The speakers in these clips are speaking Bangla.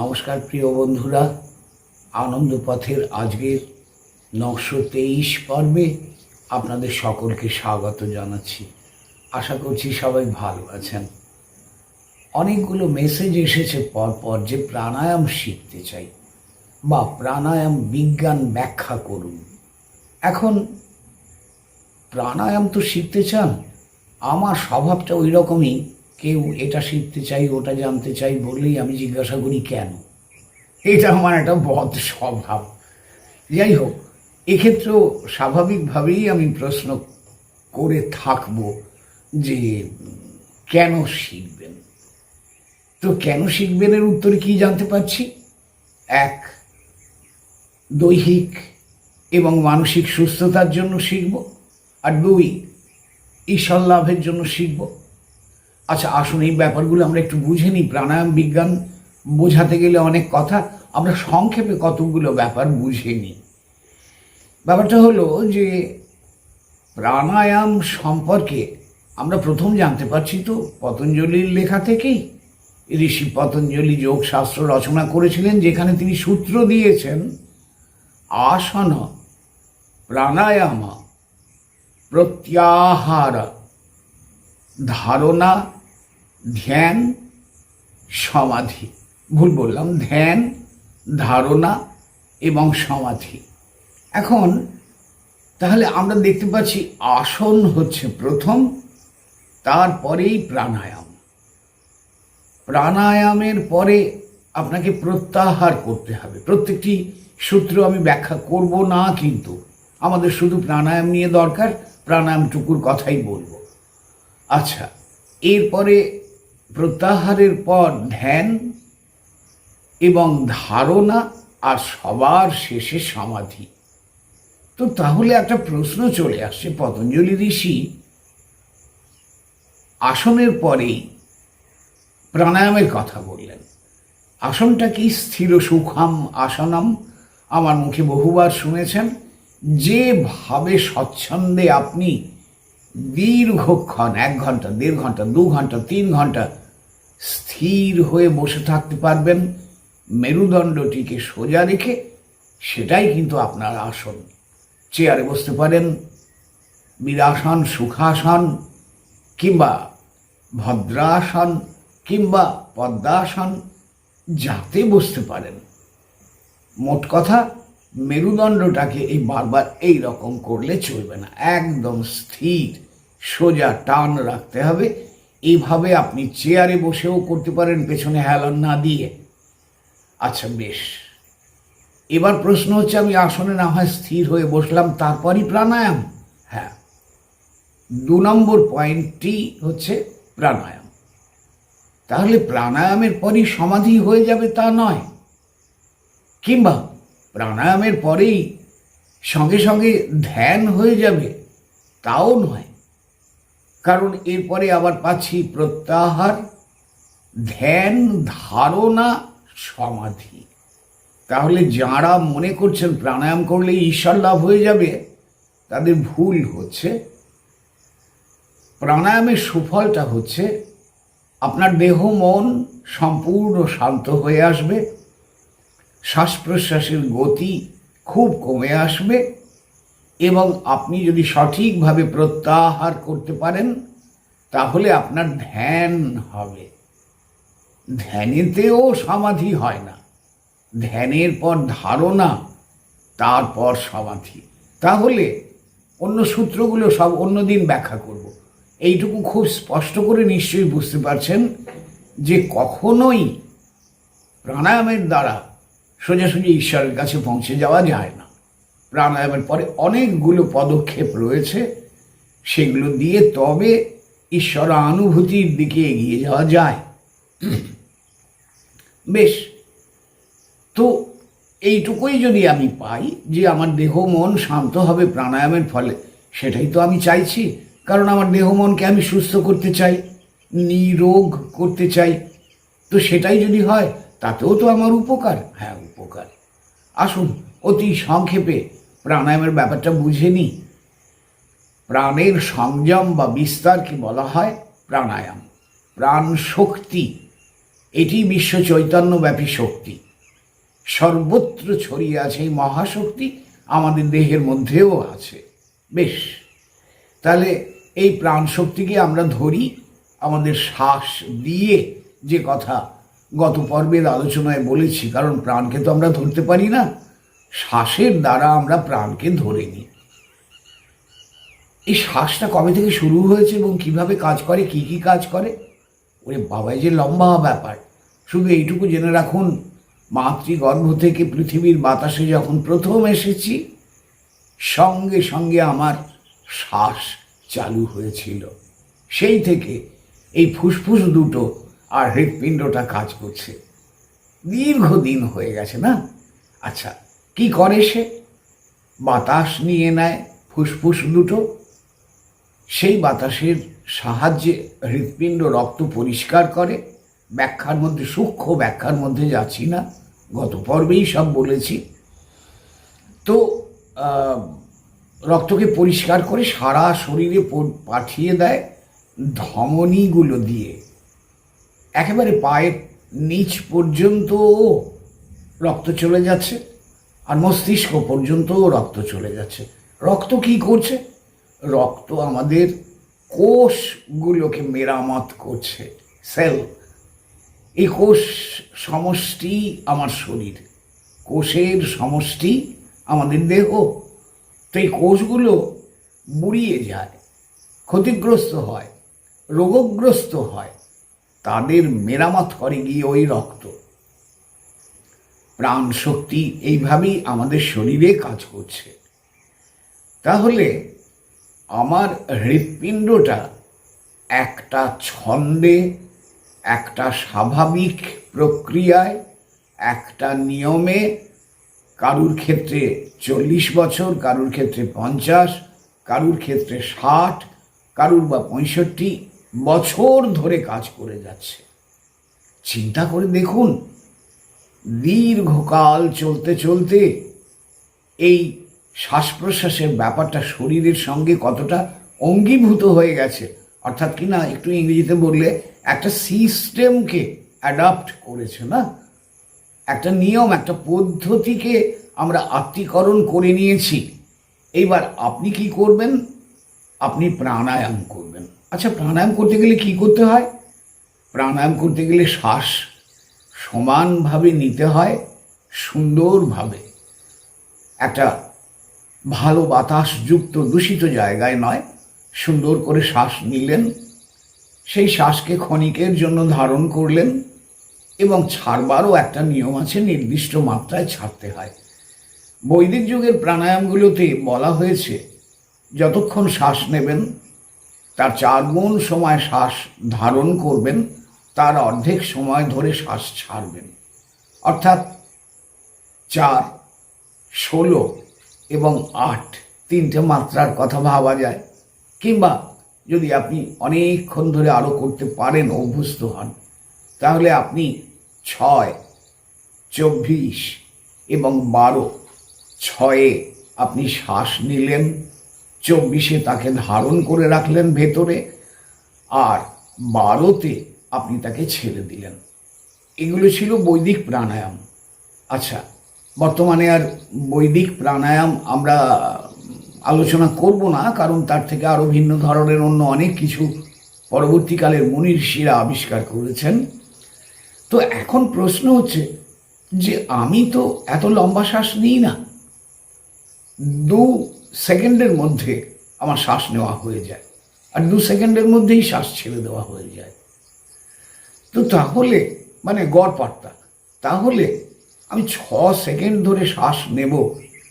নমস্কার, প্রিয় বন্ধুরা। আনন্দ পথের আজকের নশো তেইশ পর্বে আপনাদের সকলকে স্বাগত জানাচ্ছি। আশা করছি সবাই ভালো আছেন। অনেকগুলো মেসেজ এসেছে পরপর যে প্রাণায়াম শিখতে চাই বা প্রাণায়াম বিজ্ঞান ব্যাখ্যা করুন। এখন প্রাণায়াম তো শিখতে চান, আমার স্বভাবটা ওই রকমই। কেউ এটা শিখতে চাই, ওটা জানতে চাই বললেই আমি জিজ্ঞাসা করি, কেন? এটা আমার একটা বদ স্বভাব। যাই হোক, এক্ষেত্রেও স্বাভাবিকভাবেই আমি প্রশ্ন করে থাকব যে কেন শিখবেন? তো কেন শিখবেন এর উত্তরে কি জানতে পারছি? এক, দৈহিক এবং মানসিক সুস্থতার জন্য শিখব। আর দুই, ঈশ্বর লাভের জন্য শিখব। আচ্ছা আসুন, এই ব্যাপারগুলো আমরা একটু বুঝে নিই। প্রাণায়াম, বিজ্ঞান বোঝাতে গেলে অনেক কথা। আমরা সংক্ষেপে কতগুলো ব্যাপার বুঝে নিই। ব্যাপারটা হলো যে, প্রাণায়াম সম্পর্কে আমরা প্রথম জানতে পারছি তো, পতঞ্জলির লেখা থেকেই। ঋষি পতঞ্জলি যোগশাস্ত্র রচনা করেছিলেন, যেখানে তিনি সূত্র দিয়েছেন, আসন প্রাণায়াম প্রত্যাহার ধারণা ধ্যান সমাধি। ভুল বললাম, ধ্যান, ধারণা এবং সমাধি। এখন তাহলে আমরা দেখতে পাচ্ছি আসন হচ্ছে প্রথম, তারপরেই প্রাণায়াম। প্রাণায়ামের পরে আপনাকে প্রত্যাহার করতে হবে। প্রত্যেকটি সূত্র আমি ব্যাখ্যা করব না, কিন্তু আমাদের শুধু প্রাণায়াম নিয়ে দরকার, প্রাণায়ামটুকুর কথাই বলব। আচ্ছা এরপরে প্রত্যাহারের পর ধ্যান এবং ধারণা আর সবার শেষে সমাধি। তো তাহলে একটা প্রশ্ন চলে আসছে পতঞ্জলি ঋষি। আসনের পরেই প্রাণায়ামের কথা বললেন। আসনটা কি স্থির সুখাম আসনম? আমার মুখে বহুবার শুনেছেন। যেভাবে স্বচ্ছন্দে আপনি দীর্ঘক্ষণ, এক ঘণ্টা, দেড় ঘণ্টা, দু ঘণ্টা, তিন ঘণ্টা স্থির হয়ে বসে থাকতে পারবেন। মেরুদণ্ডটিকে সোজা রেখে সেটাই কিন্তু আপনার আসন। চেয়ারে বসতে পারেন, বীরাসন, সুখাসন কিংবা ভদ্রাসন কিংবা পদ্মাসন, যাতে বসতে পারেন। মোট কথা, মেরুদণ্ডটাকে এই বারবার এই রকম করলে চলবে না, একদম স্থির। সোজা টান রাখতে হবে। এইভাবে আপনি চেয়ারে বসেও করতে পারেন, পেছনে হেলান না দিয়ে। আচ্ছা বেশ। এবার প্রশ্ন হচ্ছে, আমি আসনে না হয় স্থির হয়ে বসলাম, তারপরই প্রাণায়াম? হ্যাঁ। দু নম্বর পয়েন্টটি হচ্ছে প্রাণায়াম। তাহলে প্রাণায়ামের পরই সমাধি হয়ে যাবে তা নয়। কিংবা প্রাণায়ামের পরেই সঙ্গে সঙ্গে ধ্যান হয়ে যাবে, তাও নয়। কারণ এরপরে আবার পাচ্ছি প্রত্যাহার, ধ্যান, ধারণা, সমাধি। তাহলে যাঁরা মনে করছেন প্রাণায়াম করলে ঈশ্বর লাভ হয়ে যাবে, তাদের ভুল হচ্ছে। প্রাণায়ামের সুফলটা হচ্ছে আপনার দেহ, মন সম্পূর্ণ শান্ত হয়ে আসবে, শ্বাস প্রশ্বাসের গতি খুব কমে আসবে। এবং আপনি যদি সঠিকভাবে প্রত্যাহার করতে পারেন, তাহলে আপনার ধ্যান হবে। ধ্যানেতেও সমাধি হয় না। ধ্যানের পর ধারণা, তারপর সমাধি। তাহলে অন্য সূত্রগুলো সব অন্যদিন ব্যাখ্যা করব। এইটুকু খুব স্পষ্ট করে নিশ্চয়ই বুঝতে পারছেন যে কখনোই প্রাণায়ামের দ্বারা সোজাসুজি ঈশ্বরের কাছে পৌঁছে যাওয়া যায় না। প্রাণায়ামের পরে অনেকগুলো পদক্ষেপ রয়েছে, সেগুলো দিয়ে তবে ঈশ্বর অনুভূতির দিকে এগিয়ে যাওয়া যায়। বেশ, তো এইটুকুই যদি আমি পাই যে আমার দেহ মন শান্ত হবে প্রাণায়ামের ফলে, সেটাই তো আমি চাইছি। কারণ আমার দেহ মনকে আমি সুস্থ করতে চাই, নিরোগ করতে চাই। তো সেটাই যদি হয়, তাতেও তো আমার উপকার। হ্যাঁ উপকার। আসুন, অতি সংক্ষেপে প্রাণায়ামের ব্যাপারটা বুঝে নিই প্রাণের সংযম বা বিস্তারকে বলা হয়? প্রাণায়াম। প্রাণ শক্তি। এটি বিশ্ব চৈতন্যব্যাপী শক্তি। সর্বত্র ছড়িয়ে আছে এই মহাশক্তি, আমাদের দেহের মধ্যেও আছে। বেশ। তাহলে এই প্রাণ শক্তিকে আমরা ধরি আমাদের শ্বাস দিয়ে যে কথা গত পর্বের আলোচনায় বলেছি, কারণ প্রাণকে তো আমরা ধরতে পারি না। শ্বাসের দ্বারা আমরা প্রাণকে ধরে নিই। এই শ্বাসটা কবে থেকে শুরু হয়েছে এবং কীভাবে কাজ করে, কি কি কাজ করে? ওরে বাবাই যে লম্বা ব্যাপার। শুধু এইটুকু জেনে রাখুন, মাতৃগর্ভ থেকে পৃথিবীর বাতাসে যখন প্রথম এসেছি, সঙ্গে সঙ্গে আমার শ্বাস চালু হয়েছিল। সেই থেকে এই ফুসফুস দুটো আর হৃৎপিণ্ডটা কাজ করছে। দীর্ঘদিন হয়ে গেছে না? আচ্ছা কি করে সে? বাতাস নিয়ে নেয় ফুসফুস দুটো। সেই বাতাসের সাহায্যে হৃৎপিণ্ড রক্ত পরিষ্কার করে। ব্যাখ্যার মধ্যে, সূক্ষ্ম ব্যাখ্যার মধ্যে যাচ্ছি না। গত পর্বেই সব বলেছি। তো রক্তকে পরিষ্কার করে সারা শরীরে পাঠিয়ে দেয় ধমনীগুলো দিয়ে। একেবারে পায়ের নিচ পর্যন্ত রক্ত চলে যাচ্ছে। আর মস্তিষ্ক পর্যন্ত রক্ত চলে যাচ্ছে। রক্ত কি করছে? রক্ত আমাদের কোষগুলোকে মেরামত করছে, সেল। এই কোষ সমষ্টি আমার শরীর, কোষের সমষ্টি আমাদের দেহ। তো এই কোষগুলো বুড়িয়ে যায়, ক্ষতিগ্রস্ত হয়, রোগগ্রস্ত হয়, তাদের মেরামত করে গিয়ে ওই রক্ত। প্রাণ শক্তি এইভাবেই আমাদের শরীরে কাজ করছে। তাহলে আমার হৃৎপিণ্ডটা একটা ছন্দে, একটা স্বাভাবিক প্রক্রিয়ায়, একটা নিয়মে, কারুর ক্ষেত্রে চল্লিশ বছর, কারুর ক্ষেত্রে পঞ্চাশ, কারুর ক্ষেত্রে ষাট, কারুর বা পঁয়ষট্টি বছর ধরে কাজ করে যাচ্ছে। চিন্তা করে দেখুন দীর্ঘকাল চলতে চলতে এই শ্বাস প্রশ্বাসের ব্যাপারটা শরীরের সঙ্গে কতটা অঙ্গীভূত হয়ে গেছে, অর্থাৎ কি না, একটু ইংরেজিতে বললে একটা সিস্টেমকে অ্যাডাপ্ট করেছে না? একটা নিয়ম, একটা পদ্ধতিকে আমরা আত্মীকরণ করে নিয়েছি। এইবার আপনি কি করবেন? আপনি প্রাণায়াম করবেন। আচ্ছা প্রাণায়াম করতে গেলে কি করতে হয়? প্রাণায়াম করতে গেলে শ্বাস সমানভাবে নিতে হয়, সুন্দরভাবে। একটা ভালো বাতাসযুক্ত দূষিত জায়গায় নয়, সুন্দর করে শ্বাস নিলেন, সেই শ্বাসকে ক্ষণিকের জন্য ধারণ করলেন এবং ছাড়বারও একটা নিয়ম আছে, নির্দিষ্ট মাত্রায় ছাড়তে হয়। বৈদিক যুগের প্রাণায়ামগুলোতে বলা হয়েছে, যতক্ষণ শ্বাস নেবেন, তার চার গুণ সময় শ্বাস ধারণ করবেন তার অর্ধেক সময় ধরে শ্বাস ছাড়বেন। অর্থাৎ চার, ষোলো এবং আট তিনটে মাত্রার কথা ভাবা যায়। কিংবা যদি আপনি অনেকক্ষণ ধরে আরও করতে পারেন, অভ্যস্ত হন, তাহলে আপনি ছয়, চব্বিশ এবং বারো, ছয়ে আপনি শ্বাস নিলেন, চব্বিশে তাকে ধারণ করে রাখলেন ভেতরে, আর বারোতে আপনি তাকে ছেড়ে দিলেন। এগুলো ছিল বৈদিক প্রাণায়াম। আচ্ছা বর্তমানে আর বৈদিক প্রাণায়াম আমরা আলোচনা করব না, কারণ তার থেকে আরও ভিন্ন ধরনের অন্য অনেক কিছু পরবর্তীকালের মনি ঋষিরা আবিষ্কার করেছেন। তো এখন প্রশ্ন হচ্ছে যে আমি তো এত লম্বা শ্বাস নিই না, দু সেকেন্ডের মধ্যে আমার শ্বাস নেওয়া হয়ে যায়, আর দু সেকেন্ডের মধ্যেই শ্বাস ছেড়ে দেওয়া হয়ে যায়। তো তাহলে মানে গড় পাট্টা, তাহলে আমি ছ সেকেন্ড ধরে শ্বাস নেব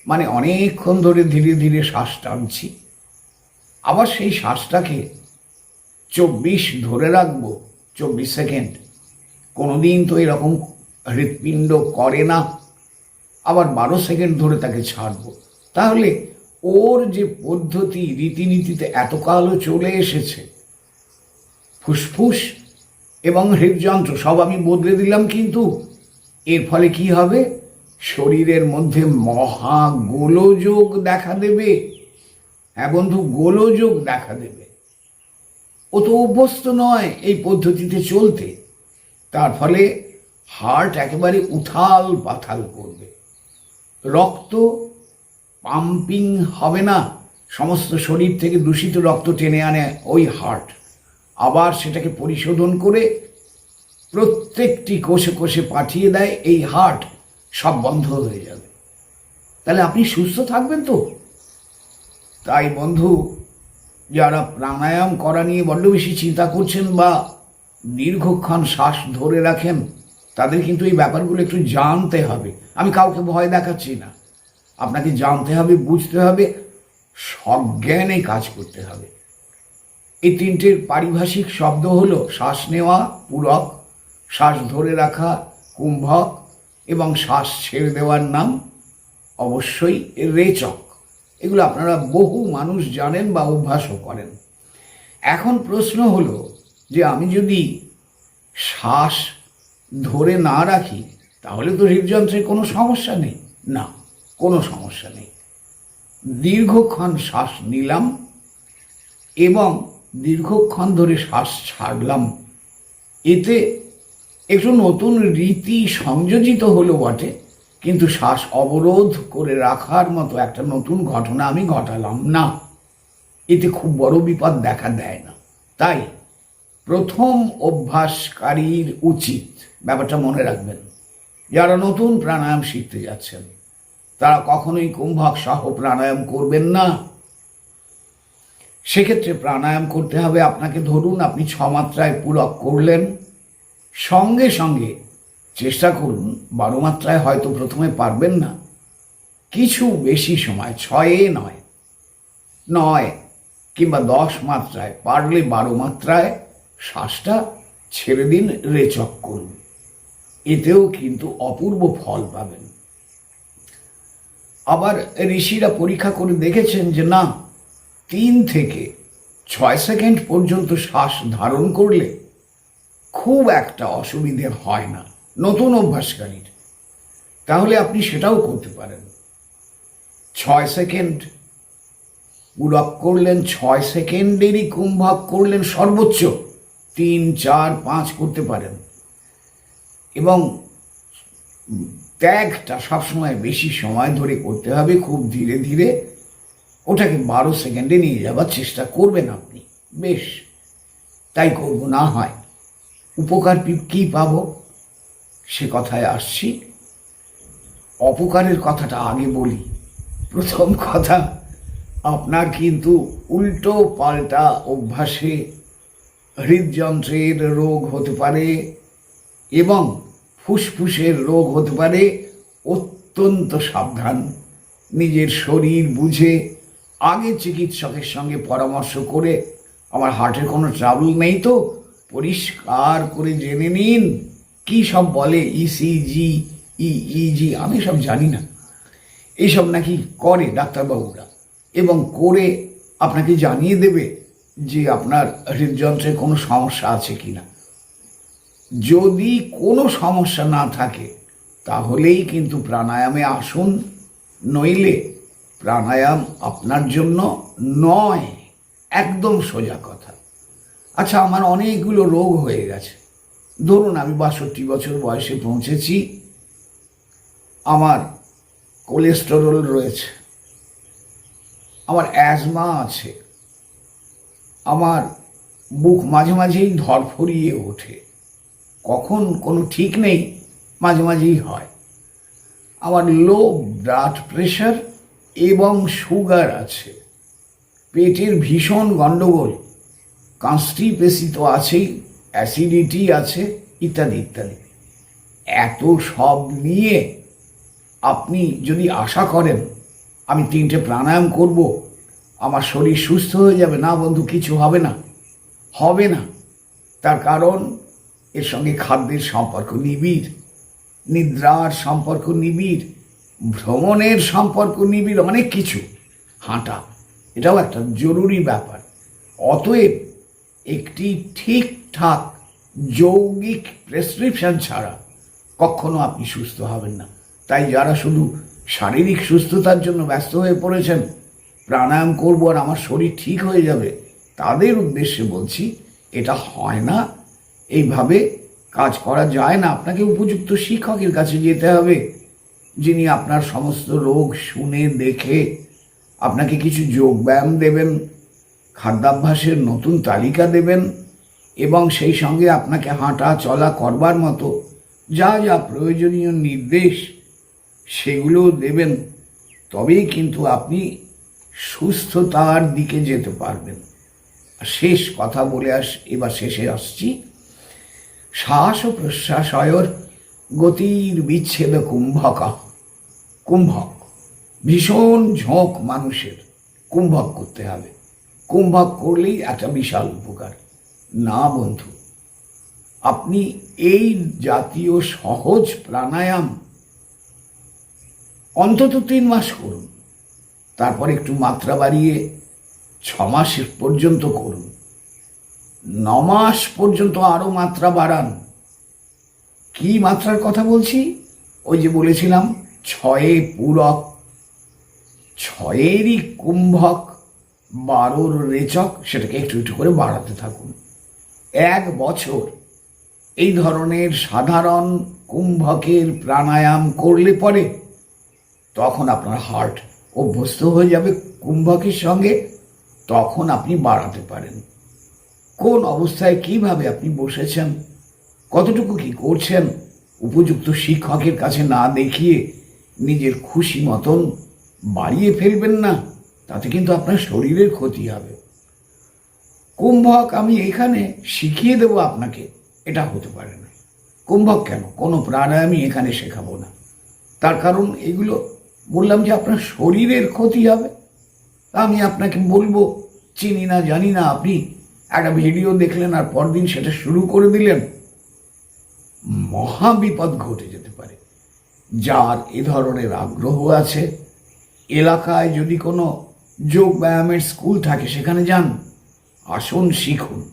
মানে অনেকক্ষণ ধরে ধীরে ধীরে শ্বাস টানছি। আবার সেই শ্বাসটাকে চব্বিশ ধরে রাখব, চব্বিশ সেকেন্ড। কোনোদিন তো এরকম হৃৎপিণ্ড করে না। আবার বারো সেকেন্ড ধরে তাকে ছাড়বো। তাহলে ওর যে পদ্ধতি, রীতিনীতিতে এতকালও চলে এসেছে, ফুসফুস এবং হৃদযন্ত্র, সব আমি বদলে দিলাম কিন্তু। এর ফলে কি হবে? শরীরের মধ্যে মহা গোলযোগ দেখা দেবে। হ্যাঁ বন্ধু, গোলযোগ দেখা দেবে। ও তো অভ্যস্ত নয় এই পদ্ধতিতে চলতে। তার ফলে হার্ট একেবারে উথাল পাথাল করবে। রক্ত পাম্পিং হবে না। সমস্ত শরীর থেকে দূষিত রক্ত টেনে আনে ওই হার্ট। আবার সেটাকে পরিশোধন করে প্রত্যেকটি কোষে কোষে পাঠিয়ে দেয়, এই হার্ট সব বন্ধ হয়ে যাবে। তাহলে আপনি সুস্থ থাকবেন তো? তাই বন্ধু, যারা প্রাণায়াম করা নিয়ে বড্ড বেশি চিন্তা করছেন বা দীর্ঘক্ষণ শ্বাস ধরে রাখেন, তাদের কিন্তু এই ব্যাপারগুলো একটু জানতে হবে। আমি কাউকে ভয় দেখাচ্ছি না। আপনাকে জানতে হবে, বুঝতে হবে, সজ্ঞানে কাজ করতে হবে। এই তিনটের পারিভাষিক শব্দ হলো শ্বাস নেওয়া, পূরক, শ্বাস ধরে রাখা, কুম্ভক এবং শ্বাস ছেড়ে দেওয়ার নাম, অবশ্যই রেচক। এগুলো আপনারা বহু মানুষ জানেন বা অভ্যাসও করেন। এখন প্রশ্ন হলো যে আমি যদি শ্বাস ধরে না রাখি, তাহলে তো হৃদযন্ত্রের কোনো সমস্যা নেই। না, কোনো সমস্যা নেই। দীর্ঘক্ষণ শ্বাস নিলাম এবং দীর্ঘক্ষণ ধরে শ্বাস ছাড়লাম। এতে একটু নতুন রীতি সংযোজিত হলো বটে, কিন্তু শ্বাস অবরোধ করে রাখার মতো একটা নতুন ঘটনা আমি ঘটালাম না। এতে খুব বড় বিপদ দেখা দেয় না। তাই প্রথম অভ্যাসকারীর উচিত, ব্যাপারটা মনে রাখবেন, যারা নতুন প্রাণায়াম শিখতে যাচ্ছেন, তারা কখনোই কুম্ভক সহ প্রাণায়াম করবেন না। সেক্ষেত্রে প্রাণায়াম করতে হবে। আপনাকে ধরুন, আপনি ছমাত্রায় মাত্রায় পূরক করলেন। সঙ্গে সঙ্গে চেষ্টা করুন বারো মাত্রায় হয়তো প্রথমে পারবেন না। কিছু বেশি সময়, ছয়ে নয় নয় কিংবা দশ মাত্রায় পারলে বারো মাত্রায় শ্বাসটা ছেড়ে দিন, রেচক করুন। এতেও কিন্তু অপূর্ব ফল পাবেন। আবার ঋষিরা পরীক্ষা করে দেখেছেন যে না তিন থেকে ছয় সেকেন্ড পর্যন্ত শ্বাস ধারণ করলে খুব একটা অসুবিধে হয় না, নতুন অভ্যাসকারীর। তাহলে আপনি সেটাও করতে পারেন। ছয় সেকেন্ড পূরক করলেন, ছয় সেকেন্ডেরই কুম্ভক করলেন সর্বোচ্চ তিন, চার, পাঁচ করতে পারেন। এবং ত্যাগটা সবসময় বেশি সময় ধরে করতে হবে, খুব ধীরে ধীরে ওটাকে বারো সেকেন্ডে নিয়ে যাবার চেষ্টা করবেন আপনি। বেশ, তাই করব না হয়। উপকার কি পাব? সে কথায় আসছি। অপকারের কথাটা আগে বলি। প্রথম কথা, আপনার কিন্তু উল্টো পাল্টা অভ্যাসে হৃদযন্ত্রের রোগ হতে পারে এবং ফুসফুসের রোগ হতে পারে। অত্যন্ত সাবধান, নিজের শরীর বুঝে আগে চিকিৎসকের সঙ্গে পরামর্শ করে আমার হার্টের কোনো ট্রাবল নেই তো, পরিষ্কার করে জেনে নিন। কি সব বলে ইসিজি ইইজি আমি সব জানি না। এইসব নাকি করে ডাক্তারবাবুরা এবং করে আপনাকে জানিয়ে দেবে যে আপনার হৃদযন্ত্রে কোনো সমস্যা আছে কি না যদি কোনো সমস্যা না থাকে, তাহলেই কিন্তু প্রাণায়ামে আসুন, নইলে প্রাণায়াম আপনার জন্য নয়, একদম সোজা কথা। আচ্ছা আমার অনেকগুলো রোগ হয়ে গেছে। ধরুন, আমি বাষট্টি বছর বয়সে পৌঁছেছি, আমার কোলেস্টেরল রয়েছে, আমার অ্যাজমা আছে, আমার বুক মাঝে মাঝেই ধরফরিয়ে ওঠে। কখন কোনো ঠিক নেই, মাঝে মাঝেই হয়। আমার লো ব্লাড প্রেশার এবং সুগার আছে। পেটের ভীষণ গণ্ডগোল কনস্টিপেসি তো আছেই, অ্যাসিডিটি আছে, ইত্যাদি ইত্যাদি। এত সব নিয়ে আপনি যদি আশা করেন, আমি তিনটে প্রাণায়াম করব, আমার শরীর সুস্থ হয়ে যাবে, না বন্ধু, কিছু হবে না। হবে না। তার কারণ, এর সঙ্গে খাদ্যের সম্পর্ক নিবিড়, নিদ্রার সম্পর্ক নিবিড় ভ্রমণের সম্পর্ক নিবিড় অনেক কিছু, হাঁটা, এটাও একটা জরুরি ব্যাপার। অতএব একটি ঠিকঠাক যৌগিক প্রেসক্রিপশন ছাড়া কখনো আপনি সুস্থ হবেন না। তাই যারা শুধু শারীরিক সুস্থতার জন্য ব্যস্ত হয়ে পড়েছেন, প্রাণায়াম করব আর আমার শরীর ঠিক হয়ে যাবে, তাদের উদ্দেশ্যে বলছি, এটা হয় না। এইভাবে কাজ করা যায় না। আপনাকে উপযুক্ত শিক্ষকের কাছে যেতে হবে। যিনি আপনার সমস্ত রোগ শুনে দেখে আপনাকে কিছু যোগব্যায়াম দেবেন, খাদ্যাভ্যাসের নতুন তালিকা দেবেন এবং সেই সঙ্গে আপনাকে হাঁটা চলা করবার মতো যা যা প্রয়োজনীয় নির্দেশ সেগুলো দেবেন। তবেই কিন্তু আপনি সুস্থতার দিকে যেতে পারবেন। শেষ কথা বলে আস, এবার শেষে আসছি। শ্বাস ও প্রশ্বাসয়র গতির বিচ্ছেদ কুম্ভকা কুম্ভক। ভীষণ ঝোঁক মানুষের। কুম্ভক করতে হবে। কুম্ভক করলেই একটা বিশাল উপকার। না, বন্ধু। আপনি এই জাতীয় সহজ প্রাণায়াম অন্তত তিন মাস করুন। তারপর একটু মাত্রা বাড়িয়ে ছ মাস পর্যন্ত করুন। ন মাস পর্যন্ত আরও মাত্রা বাড়ান। কি মাত্রার কথা বলছি? ওই যে বলেছিলাম ছয়ে পূরক ছয়েরই কুম্ভক, বারোর রেচক, সেটাকে একটু একটু করে বাড়াতে থাকুন। এক বছর এই ধরনের সাধারণ কুম্ভকের প্রাণায়াম করলে পরে তখন আপনার হার্ট অভ্যস্ত হয়ে যাবে কুম্ভকের সঙ্গে, তখন আপনি বাড়াতে পারেন। কোন অবস্থায় কীভাবে আপনি বসেছেন, কতটুকু কি করছেন, উপযুক্ত শিক্ষকের কাছে না দেখিয়ে নিজের খুশি মতন বাড়িয়ে ফেলবেন না, তাতে কিন্তু আপনার শরীরের ক্ষতি হবে। কুম্ভক, আমি এখানে শিখিয়ে দেব আপনাকে, এটা হতে পারে না। কুম্ভক কেন? কোনো প্রাণায়ামই এখানে শেখাবো না। তার কারণ এগুলো বললাম যে আপনার শরীরের ক্ষতি হবে। আমি আপনাকে বলব, চিনি না, জানি না, আপনি একটা ভিডিও দেখলেন আর পরদিন সেটা শুরু করে দিলেন। মহা বিপদ ঘটে যেতে পারে। যার এ ধরনের আগ্রহ আছে। এলাকায় যদি কোনো যোগ ব্যায়ামের স্কুল থাকে, সেখানে যান। আসুন, শিখুন।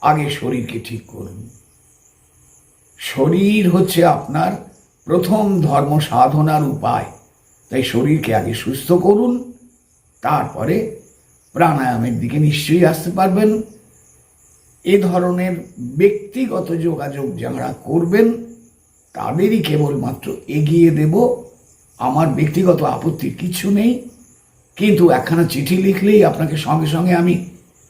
আগে শরীরকে ঠিক করুন। শরীর হচ্ছে আপনার প্রথম ধর্ম সাধনার উপায়। তাই শরীরকে আগে সুস্থ করুন, তারপরে প্রাণায়ামের দিকে নিশ্চয়ই আসতে পারবেন। এ ধরনের ব্যক্তিগত যোগাযোগ যারা করবেন তাদেরই কেবলমাত্র এগিয়ে দেব। আমার ব্যক্তিগত আপত্তির কিছু নেই। কিন্তু একখানা চিঠি লিখলেই আপনাকে সঙ্গে সঙ্গে আমি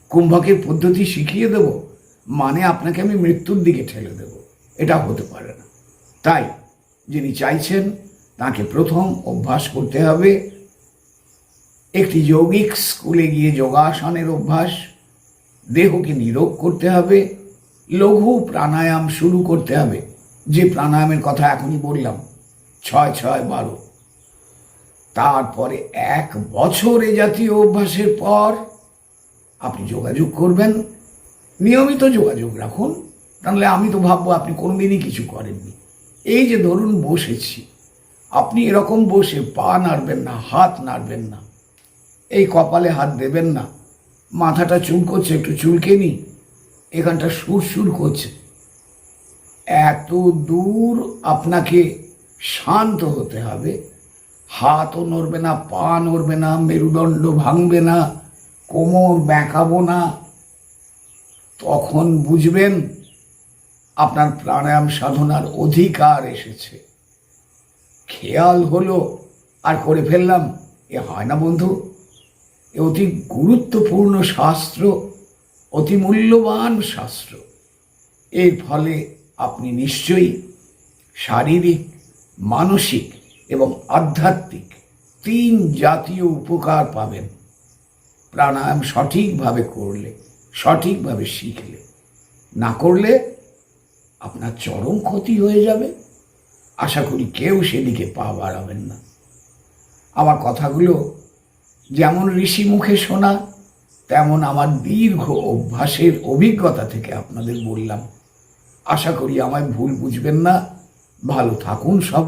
কুম্ভকের পদ্ধতি শিখিয়ে দেব। মানে আপনাকে আমি মৃত্যুর দিকে ঠেলে দেব। এটা হতে পারে না। তাই যিনি চাইছেন, তাকে প্রথম অভ্যাস করতে হবে। একটি যৌগিক স্কুলে গিয়ে যোগাসনের অভ্যাস। দেহকে নিরোগ করতে হবে। লঘু প্রাণায়াম শুরু করতে হবে। যে প্রাণায়ামের কথা এখনই বললাম, ছয় ছয় বারো। তারপরে এক বছর এ জাতীয় অভ্যাসের পর আপনি যোগাযোগ করবেন, নিয়মিত যোগাযোগ রাখুন তাহলে আমি তো ভাববো আপনি কোনোদিনই কিছু করেননি। এই যে ধরুন বসেছি, আপনি এরকম বসে পা নাড়বেন না, হাত নাড়বেন না, এই কপালে হাত দেবেন না, মাথাটা চুল করছে একটু চুলকে নি এখানটা সুর সুর করছে। এত দূর আপনাকে শান্ত হতে হবে। হাতও নড়বে না, পা নড়বে না, মেরুদণ্ড ভাঙবে না, কোমর বেঁকাবো না। তখন বুঝবেন আপনার প্রাণায়াম সাধনার অধিকার এসেছে। খেয়াল হলো, আর করে ফেললাম। এ হয় না বন্ধু, এ অতি গুরুত্বপূর্ণ শাস্ত্র, অতি মূল্যবান শাস্ত্র। এর ফলে আপনি নিশ্চয়ই শারীরিক, মানসিক এবং আধ্যাত্মিক তিন জাতীয় উপকার পাবেন। প্রাণায়াম সঠিকভাবে করলে, সঠিকভাবে শিখলে। না করলে আপনার চরম ক্ষতি হয়ে যাবে। আশা করি কেউ সেদিকে পা বাড়াবেন না। আমার কথাগুলো যেমন ঋষি মুখে শোনা, তেমন আমার দীর্ঘ অভ্যাসের অভিজ্ঞতা থেকে আপনাদের বললাম। আশা করি আমায় ভুল বুঝবেন না। ভালো থাকুন সবাই।